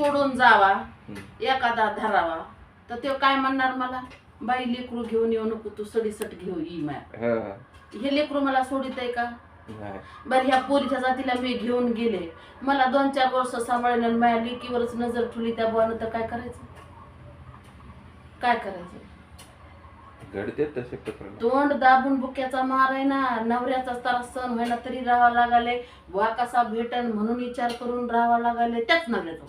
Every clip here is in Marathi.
सोडून जावा. एखादा धरावा. तर तो काय म्हणणार मला? बाई लेकरू घेऊन येऊ नको तू सडीसट घेऊ ई माय हा, लेकरू मला सोडित आहे का. बरं ह्या पोरीच्या जातीला मी घेऊन गेले. मला दोन चार वर्ष सांभाळून आणि माझ्या लेकीवरच नजर ठेवली त्या बुवानं तर काय करायचं? काय करायचं? तोंड दाबून बुक्याचा मार आहे ना नवऱ्याचा तारा सण व्हायला तरी राहावा लागाले बुवा कसा भेटन म्हणून विचार करून राहावा लागाले त्याच नव्याचं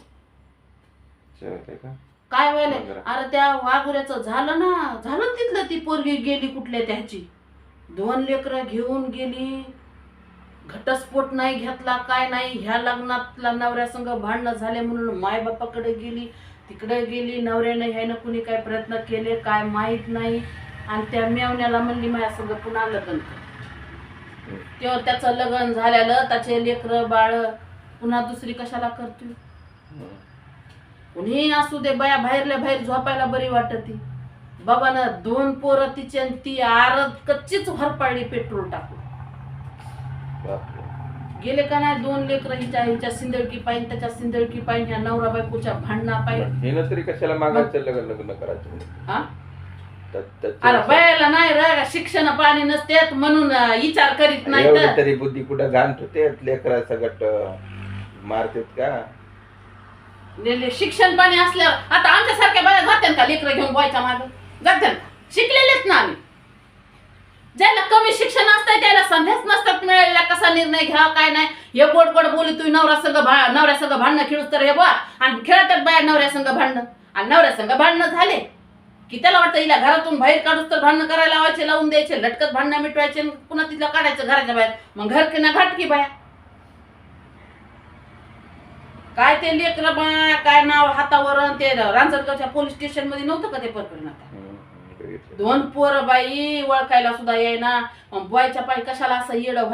का? काय व्हायला. अरे त्या वाघुऱ्याचं झालं ना झालं ना तिथलं ती पोरगी गेली कुठल्या त्याची? दोन लेकरं घेऊन गेली. घटस्फोट नाही घेतला काय नाही ह्या लग्नातला नवऱ्या संग भांडणं झाले म्हणून मायबापाकडे गेली. तिकडे गेली नवऱ्यानं ह्यानं कुणी काय प्रयत्न केले काय माहीत नाही. आणि त्या मेवण्याला म्हणली माझ्या संग पुन्हा लग्न कर. तेव्हा त्याचं लग्न झालेलं त्याचे लेकरं बाळ पुन्हा दुसरी कशाला हम्म. कुणी असू दे बाया बाहेरल्या बाहेर झोपायला बरी वाटती. बाबानं दोन पोरं तिची आणि ती आरत कच्चीच हरपाळली पेट्रोल टाकून. गेले का नाही दोन लेकरं हिच्या हिच्या सिंदळकी पाहिजे त्याच्या सिंदळकी पाहिजे ह्या नवरा बायकोच्या भांडणा पाहिजे. हिनं तरी कशाला मागायचं लग्न लग्न करायचं हा? त्या- अरे बायाला नाही रे शिक्षण पाणी नसतेत म्हणून अं, विचार करीत नाही एवढी तर. बुद्धी कुठं घाण होते? लेकरा सगट मारतात का? शिक्षण पाणी असल्यावर आता आमच्यासारख्या बाया जात्यान का लेकरं घेऊन बोयच्या मागं? जात्यान का? शिकलेलेच ना आम्ही. ज्याला कमी शिक्षण असतंय त्याला संध्याच नसतात मिळालेला कसा निर्णय घ्यावा काय नाही? हे गोड गोड बोली तू नवरा संघ भा नवऱ्या संघ भांडणं खेळूस तर हे बा आणि खेळतात बाया नवऱ्या संघ भांडणं. आणि नवऱ्या संघ भांडणं झाले की त्याला वाटतं हिला घरातून बाहेर काढूस तर भांडणं करायला लावायचे लावून द्यायचे लटकत भांडणं मिटवायचे पुन्हा तिथलं काढायचं घराच्या बाहेर. मग घर की ना घाट की बाया? काय ते लेकर काय नाव हातावर ते रांजणगावच्या पोलीस स्टेशनमध्ये नव्हतं का ते प्रकरण आता. दोन पोरं बाई ओळखायला सुद्धा येईना. मग बोयच्या पायी कशाला असं येडं व्हायचं?